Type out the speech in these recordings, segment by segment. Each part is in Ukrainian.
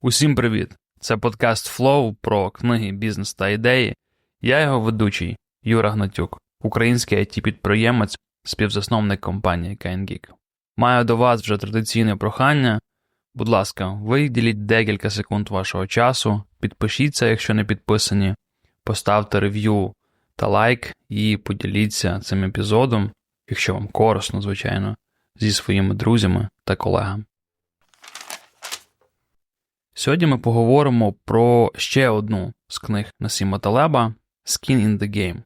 Усім привіт! Це подкаст Flow про книги, бізнес та ідеї. Я його ведучий Юра Гнатюк, український it підприємець, співзасновник компанії KNGeek. Маю до вас вже традиційне прохання. Будь ласка, виділіть декілька секунд вашого часу, підпишіться, якщо не підписані, поставте рев'ю та лайк і поділіться цим епізодом, якщо вам корисно, звичайно, зі своїми друзями та колегами. Сьогодні ми поговоримо про ще одну з книг Насіма Талеба Skin in the Game.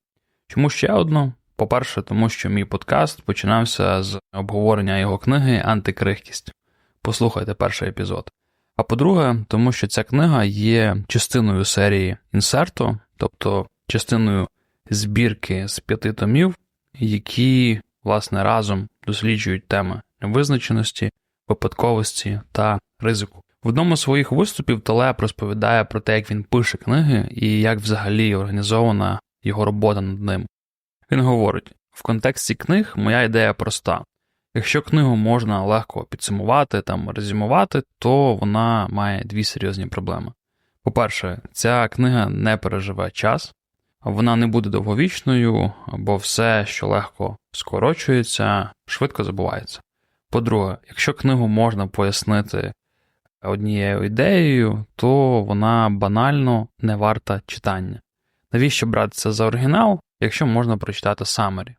Чому ще одну? По-перше, тому що мій подкаст починався з обговорення його книги Антикрихкість. Послухайте перший епізод. А по-друге, тому що ця книга є частиною серії інсерту, тобто частиною збірки з п'яти томів, які, власне, разом досліджують теми невизначеності, випадковості та ризику. В одному з своїх виступів Талеб розповідає про те, як він пише книги і як взагалі організована його робота над ним. Він говорить: в контексті книг моя ідея проста. Якщо книгу можна легко підсумувати там резюмувати, то вона має дві серйозні проблеми. По-перше, ця книга не переживе час, вона не буде довговічною, бо все, що легко скорочується, швидко забувається. По-друге, якщо книгу можна пояснити однією ідеєю, то вона банально не варта читання. Навіщо братися за оригінал, якщо можна прочитати самері?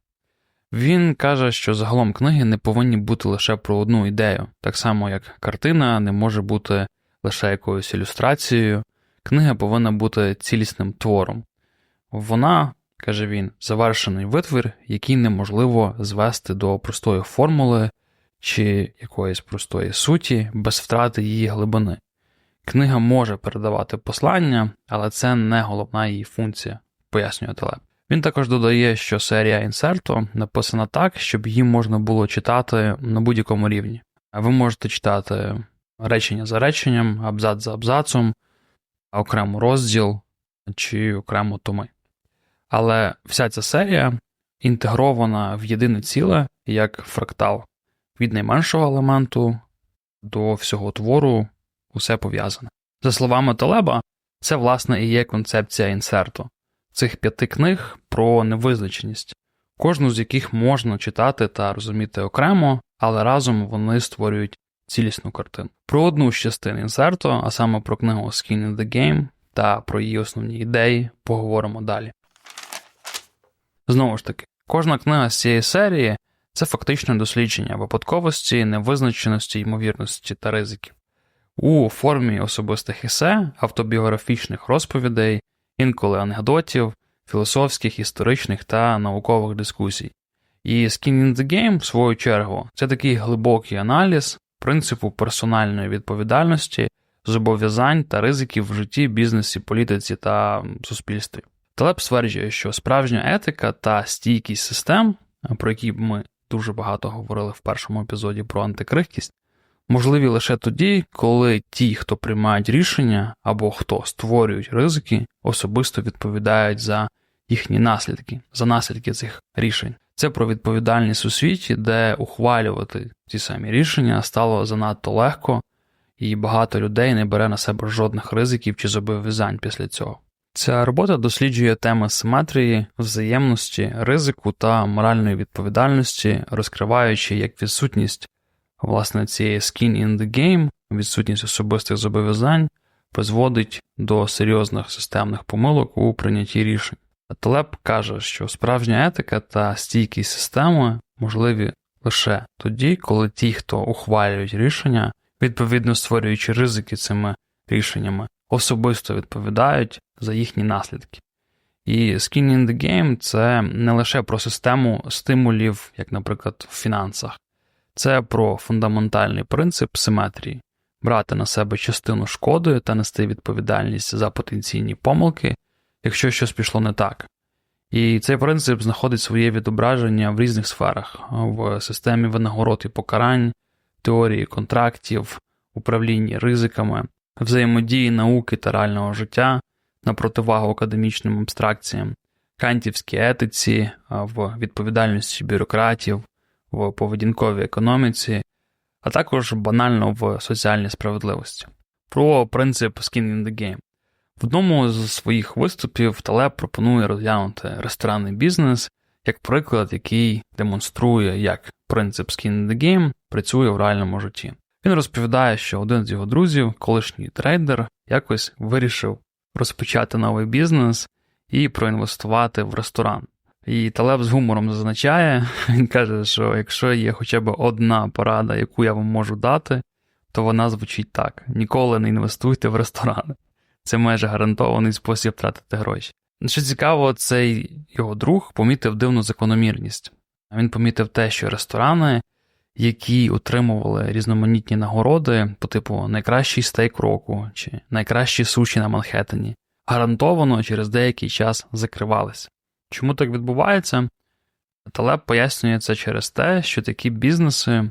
Він каже, що загалом книги не повинні бути лише про одну ідею, так само як картина не може бути лише якоюсь ілюстрацією, книга повинна бути цілісним твором. Вона, каже він, завершений витвір, який неможливо звести до простої формули чи якоїсь простої суті без втрати її глибини. Книга може передавати послання, але це не головна її функція, пояснює Телеп. Він також додає, що серія інсерто написана так, щоб її можна було читати на будь-якому рівні. Ви можете читати речення за реченням, абзац за абзацом, окремо розділ чи окремо томи. Але вся ця серія інтегрована в єдине ціле як фрактал. Від найменшого елементу до всього твору усе пов'язане. За словами Талеба, це власне і є концепція інсерту цих п'яти книг про невизначеність, кожну з яких можна читати та розуміти окремо, але разом вони створюють цілісну картину. Про одну з частин інсерту, а саме про книгу Skin in the Game та про її основні ідеї, поговоримо далі. Знову ж таки, кожна книга з цієї серії це фактичне дослідження випадковості, невизначеності, ймовірності та ризиків. У формі особистих есе, автобіографічних розповідей, інколи анекдотів, філософських, історичних та наукових дискусій. І Skin in the Game, в свою чергу, це такий глибокий аналіз принципу персональної відповідальності, зобов'язань та ризиків в житті, бізнесі, політиці та суспільстві. Телеп стверджує, що справжня етика та стійкість систем, про які ми дуже багато говорили в першому епізоді про антикрихкість, можливі лише тоді, коли ті, хто приймають рішення або хто створюють ризики, особисто відповідають за їхні наслідки, за наслідки цих рішень. Це про відповідальність у світі, де ухвалювати ці самі рішення стало занадто легко, і багато людей не бере на себе жодних ризиків чи зобов'язань після цього. Ця робота досліджує теми симетрії, взаємності, ризику та моральної відповідальності, розкриваючи як відсутність власне цієї skin in the game, відсутність особистих зобов'язань, призводить до серйозних системних помилок у прийнятті рішень. Телеп каже, що справжня етика та стійкість системи можливі лише тоді, коли ті, хто ухвалюють рішення, відповідно створюючи ризики цими рішеннями, особисто відповідають за їхні наслідки. І Skin in the Game це не лише про систему стимулів, як, наприклад, в фінансах, це про фундаментальний принцип симетрії брати на себе частину шкоди та нести відповідальність за потенційні помилки, якщо щось пішло не так. І цей принцип знаходить своє відображення в різних сферах, в системі винагород і покарань, теорії контрактів, управлінні ризиками, взаємодії науки та реального життя на противагу академічним абстракціям, кантівській етиці, в відповідальності бюрократів, в поведінковій економіці, а також банально в соціальній справедливості. про принцип skin in the game. В одному з своїх виступів Талеб пропонує розглянути ресторанний бізнес як приклад, який демонструє, як принцип skin in the game працює в реальному житті. Він розповідає, що один з його друзів, колишній трейдер, якось вирішив розпочати новий бізнес і проінвестувати в ресторан. І Талеб з гумором зазначає, він каже, що якщо є хоча б одна порада, яку я вам можу дати, то вона звучить так: ніколи не інвестуйте в ресторани. Це майже гарантований спосіб тратити гроші. Що цікаво, цей його друг помітив дивну закономірність. Він помітив те, що ресторани, які отримували різноманітні нагороди, по типу найкращий стейк року чи найкращі суші на Манхеттені, гарантовано через деякий час закривалися. Чому так відбувається? Талеб пояснює це через те, що такі бізнеси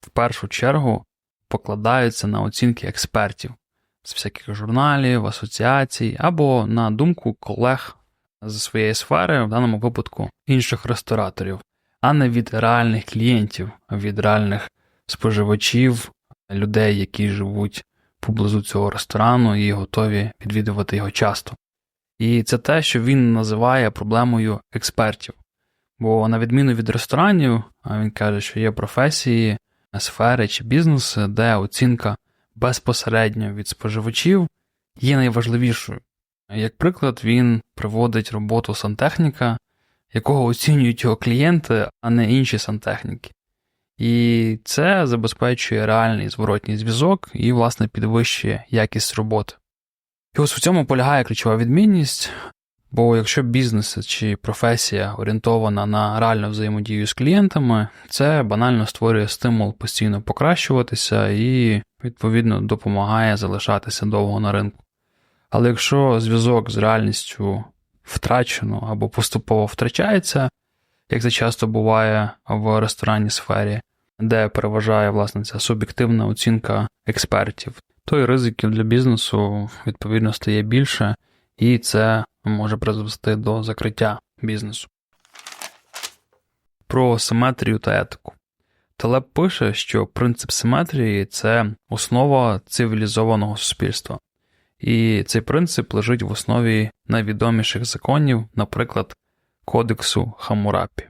в першу чергу покладаються на оцінки експертів з всяких журналів, асоціацій або на думку колег зі своєї сфери, в даному випадку інших рестораторів, а не від реальних клієнтів, а від реальних споживачів, людей, які живуть поблизу цього ресторану і готові відвідувати його часто. І це те, що він називає проблемою експертів. Бо, на відміну від ресторанів, він каже, що є професії, сфери чи бізнеси, де оцінка безпосередньо від споживачів є найважливішою. Як приклад, він приводить роботу сантехніка, якого оцінюють його клієнти, а не інші сантехніки. І це забезпечує реальний зворотній зв'язок і, власне, підвищує якість роботи. І ось в цьому полягає ключова відмінність, бо якщо бізнес чи професія орієнтована на реальну взаємодію з клієнтами, це банально створює стимул постійно покращуватися і, відповідно, допомагає залишатися довго на ринку. Але якщо зв'язок з реальністю втрачено або поступово втрачається, як це часто буває в ресторанній сфері, де переважає власне ця суб'єктивна оцінка експертів, то і ризиків для бізнесу відповідно стає більше, і це може призвести до закриття бізнесу. Про симетрію та етику. Телеп пише, що принцип симетрії це основа цивілізованого суспільства, і цей принцип лежить в основі найвідоміших законів, наприклад, Кодексу Хамурапі.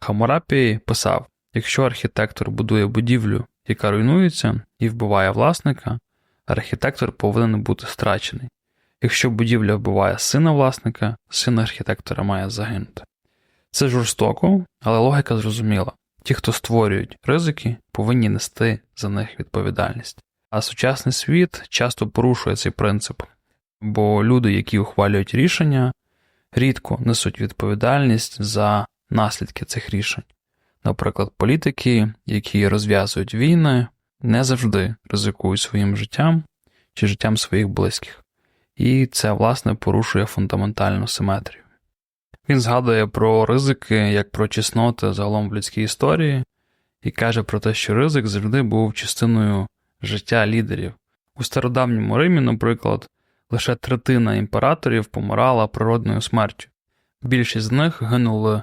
Хамурапі писав: якщо архітектор будує будівлю, яка руйнується і вбиває власника, архітектор повинен бути страчений. Якщо будівля вбиває сина власника, син архітектора має загинути. Це жорстоко, але логіка зрозуміла. Ті, хто створюють ризики, повинні нести за них відповідальність. А сучасний світ часто порушує цей принцип, бо люди, які ухвалюють рішення, рідко несуть відповідальність за наслідки цих рішень. Наприклад, політики, які розв'язують війни, не завжди ризикують своїм життям чи життям своїх близьких, і це, власне, порушує фундаментальну симетрію. Він згадує про ризики як про чесноти загалом в людській історії і каже про те, що ризик завжди був частиною життя лідерів. У стародавньому Римі, наприклад, лише третина імператорів помирала природною смертю. Більшість з них гинули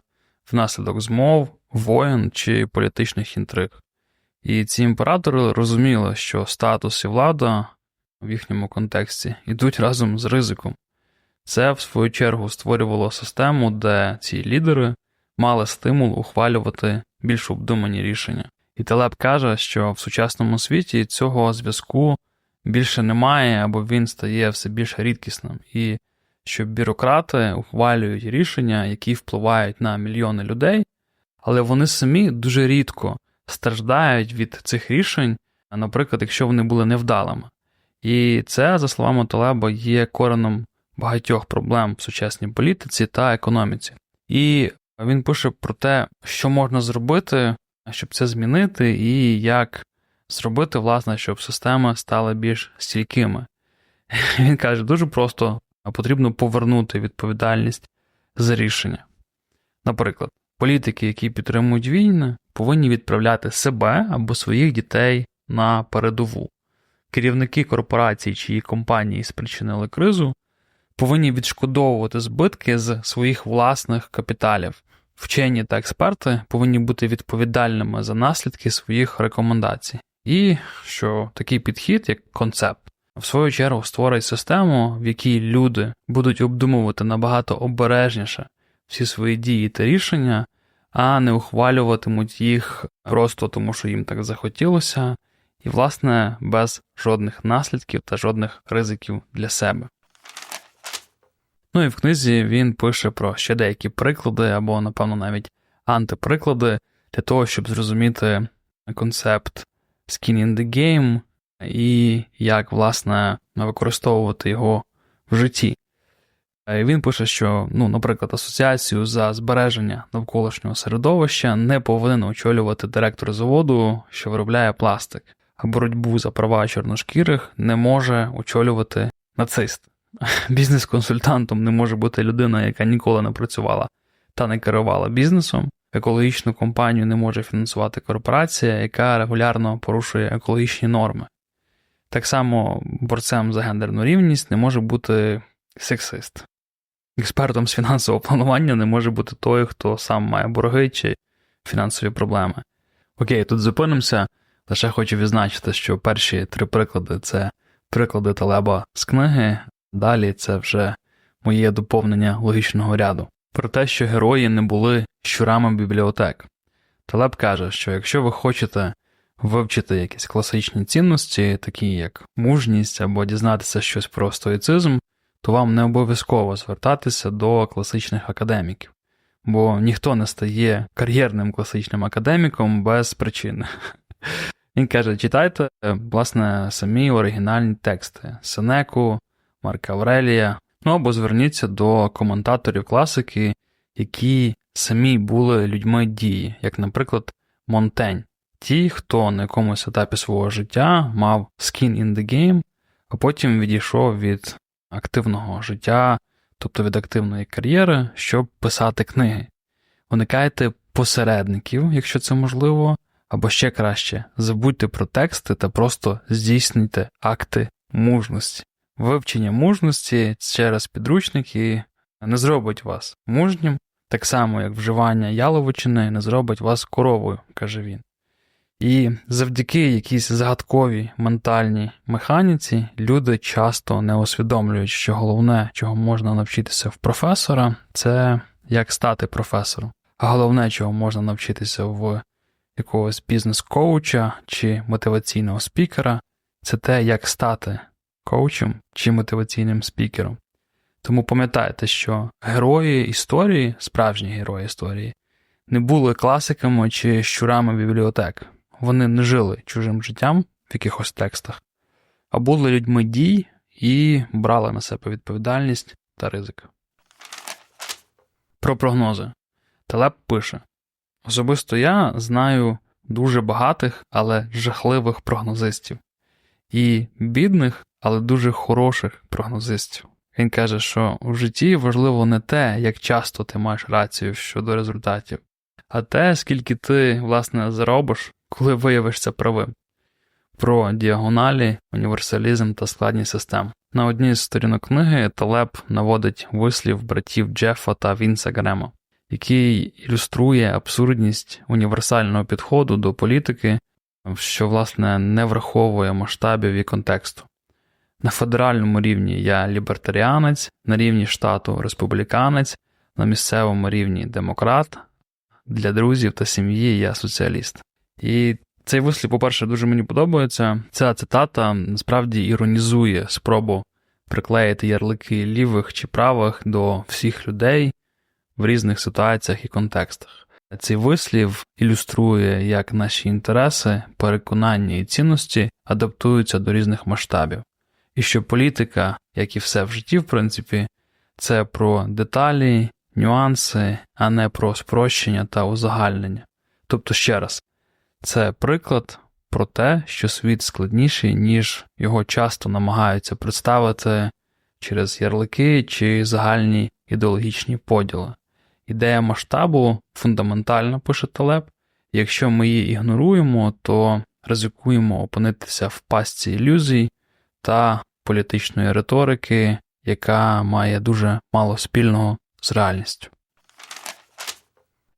внаслідок змов, воєн чи політичних інтриг. І ці імператори розуміли, що статус і влада в їхньому контексті йдуть разом з ризиком. Це, в свою чергу, створювало систему, де ці лідери мали стимул ухвалювати більш обдумані рішення. І Телеп каже, що в сучасному світі цього зв'язку більше немає, або він стає все більш рідкісним, і що бюрократи ухвалюють рішення, які впливають на мільйони людей, але вони самі дуже рідко страждають від цих рішень, наприклад, якщо вони були невдалими. І це, за словами Талеба, є кореном багатьох проблем в сучасній політиці та економіці. І він пише про те, що можна зробити, щоб це змінити, і як зробити, власне, щоб системи стали більш стійкими. Він каже, дуже просто потрібно повернути відповідальність за рішення. Наприклад, політики, які підтримують війни, повинні відправляти себе або своїх дітей на передову. Керівники корпорацій, чиї компанії спричинили кризу, повинні відшкодовувати збитки з своїх власних капіталів. Вчені та експерти повинні бути відповідальними за наслідки своїх рекомендацій. І що такий підхід, як концепт, в свою чергу створить систему, в якій люди будуть обдумувати набагато обережніше всі свої дії та рішення, а не ухвалюватимуть їх просто тому, що їм так захотілося, і, власне, без жодних наслідків та жодних ризиків для себе. Ну і в книзі він пише про ще деякі приклади, або, напевно, навіть антиприклади для того, щоб зрозуміти концепт skin in the game і як, власне, використовувати його в житті. Е, Він пише, що, ну, наприклад, асоціацію за збереження навколишнього середовища не повинен очолювати директор заводу, що виробляє пластик, а боротьбу за права чорношкірих не може очолювати нацист. Бізнес-консультантом не може бути людина, яка ніколи не працювала та не керувала бізнесом. Екологічну компанію не може фінансувати корпорація, яка регулярно порушує екологічні норми. Так само борцем за гендерну рівність не може бути сексист. Експертом з фінансового планування не може бути той, хто сам має борги чи фінансові проблеми. Окей, тут зупинимося. Лише хочу відзначити, що перші три приклади це приклади Талеба з книги, далі це вже моє доповнення логічного ряду. Про те, що герої не були щурами бібліотек. Талеб каже, що якщо ви хочете вивчити якісь класичні цінності, такі як мужність або дізнатися щось про стоїцизм, то вам не обов'язково звертатися до класичних академіків, бо ніхто не стає кар'єрним класичним академіком без причини. Він каже: читайте, власне, самі оригінальні тексти Сенеку, Марка Аврелія, ну або зверніться до коментаторів класики, які самі були людьми дії, як, наприклад, Монтень. Ті, хто на якомусь етапі свого життя мав skin in the game, а потім відійшов від активного життя, тобто від активної кар'єри, щоб писати книги. Уникайте посередників, якщо це можливо, або ще краще, забудьте про тексти та просто здійснюйте акти мужності. Вивчення мужності через підручники не зробить вас мужнім, так само як вживання яловичини не зробить вас коровою, каже він. І завдяки якійсь загадковій ментальній механіці люди часто не усвідомлюють, що головне, чого можна навчитися в професора, це як стати професором. А головне, чого можна навчитися в якогось бізнес-коуча чи мотиваційного спікера, це те, як стати коучем чи мотиваційним спікером. Тому пам'ятайте, що герої історії, справжні герої історії, не були класиками чи щурами бібліотек. Вони не жили чужим життям в якихось текстах, а були людьми дій і брали на себе відповідальність та ризик. Про прогнози. Телеп пише: Особисто я знаю дуже багатих, але жахливих прогнозистів, і бідних, але дуже хороших прогнозистів. Він каже, що у житті важливо не те, як часто ти маєш рацію щодо результатів, а те, скільки ти, власне, заробиш, коли виявишся правим. Про діагоналі, універсалізм та складність систем. На одній з сторінок книги Талеб наводить вислів братів Джефа та Вінса Грема, який ілюструє абсурдність універсального підходу до політики, що, власне, не враховує масштабів і контексту. На федеральному рівні я лібертаріанець, на рівні штату республіканець, на місцевому рівні демократ, для друзів та сім'ї я соціаліст. І цей вислів, по-перше, дуже мені подобається. Ця цитата насправді іронізує спробу приклеїти ярлики лівих чи правих до всіх людей в різних ситуаціях і контекстах. Цей вислів ілюструє, як наші інтереси, переконання і цінності адаптуються до різних масштабів, і що політика, як і все в житті, в принципі, це про деталі, нюанси, а не про спрощення та узагальнення. Тобто, ще раз, це приклад про те, що світ складніший, ніж його часто намагаються представити через ярлики чи загальні ідеологічні поділи. Ідея масштабу фундаментальна, пише Талеб. Якщо ми її ігноруємо, то ризикуємо опинитися в пастці ілюзій та політичної риторики, яка має дуже мало спільного з реальністю.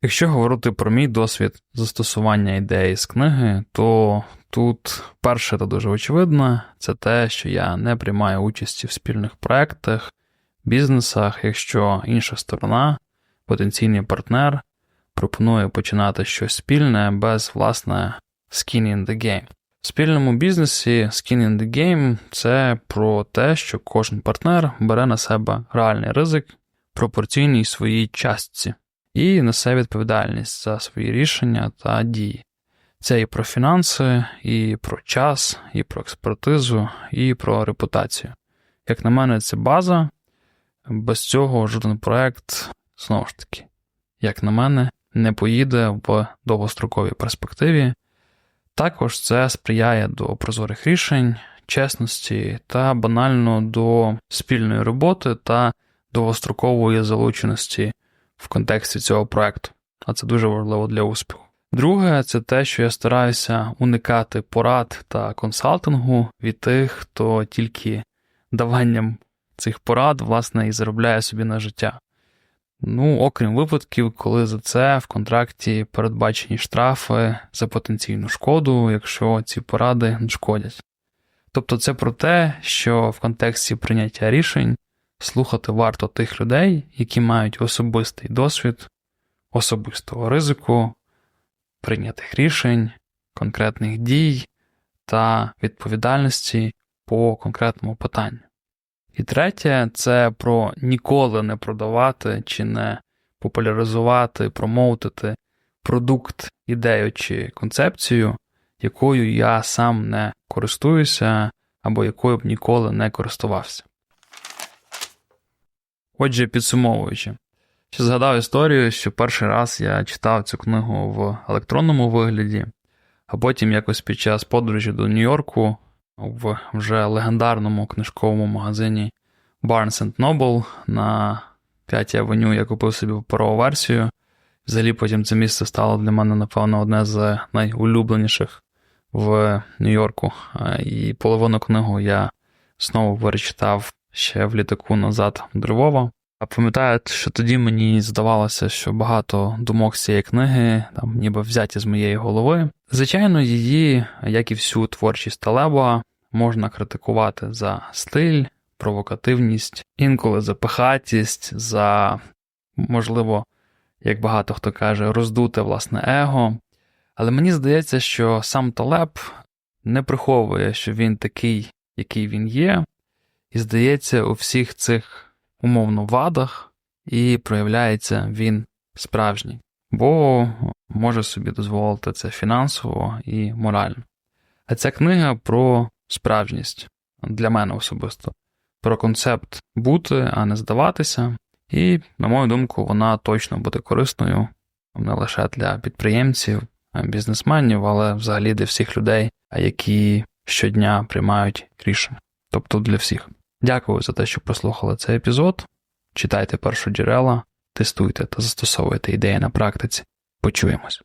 Якщо говорити про мій досвід застосування ідеї з книги, то тут перше та дуже очевидно, це те, що я не приймаю участі в спільних проектах, бізнесах, якщо інша сторона, потенційний партнер, пропонує починати щось спільне без власне skin in the game. В спільному бізнесі skin in the game це про те, що кожен партнер бере на себе реальний ризик, пропорційній своїй частці, і несе відповідальність за свої рішення та дії. Це і про фінанси, і про час, і про експертизу, і про репутацію. Як на мене, це база. Без цього жоден проект, знову ж таки, як на мене, не поїде в довгостроковій перспективі. Також це сприяє до прозорих рішень, чесності та банально до спільної роботи та довгострокової залученості в контексті цього проекту, а це дуже важливо для успіху. Друге, це те, що я стараюся уникати порад та консалтингу від тих, хто тільки даванням цих порад, власне, і заробляє собі на життя. Ну, окрім випадків, коли за це в контракті передбачені штрафи за потенційну шкоду, якщо ці поради шкодять. Тобто це про те, що в контексті прийняття рішень слухати варто тих людей, які мають особистий досвід, особистого ризику, прийнятих рішень, конкретних дій та відповідальності по конкретному питанню. І третє, це про ніколи не продавати чи не популяризувати, промоутити продукт, ідею чи концепцію, якою я сам не користуюся або якою б ніколи не користувався. Отже, підсумовуючи, ще згадав історію, що перший раз я читав цю книгу в електронному вигляді, а потім якось під час подорожі до Нью-Йорку в вже легендарному книжковому магазині Barnes Noble на 5 авеню я купив собі паперову версію. Взагалі потім це місце стало для мене, напевно, одне з найулюбленіших в Нью-Йорку. І половину книгу я знову перечитав ще в літаку назад до Львова. А пам'ятаю, що тоді мені здавалося, що багато думок з цієї книги, там ніби взяті з моєї голови. Звичайно, її, як і всю творчість Талеба, можна критикувати за стиль, провокативність, інколи за пихатість, за, можливо, як багато хто каже, роздуте власне его. Але мені здається, що сам Талеб не приховує, що він такий, який він є, і здається, у всіх цих умовно вадах, і проявляється він справжній, бо може собі дозволити це фінансово і морально. А ця книга про справжність для мене особисто, про концепт бути, а не здаватися. І, на мою думку, вона точно буде корисною не лише для підприємців, бізнесменів, але взагалі для всіх людей, які щодня приймають рішення, тобто для всіх. Дякую за те, що прослухали цей епізод. Читайте перші джерела, тестуйте та застосовуйте ідеї на практиці. Почуємось.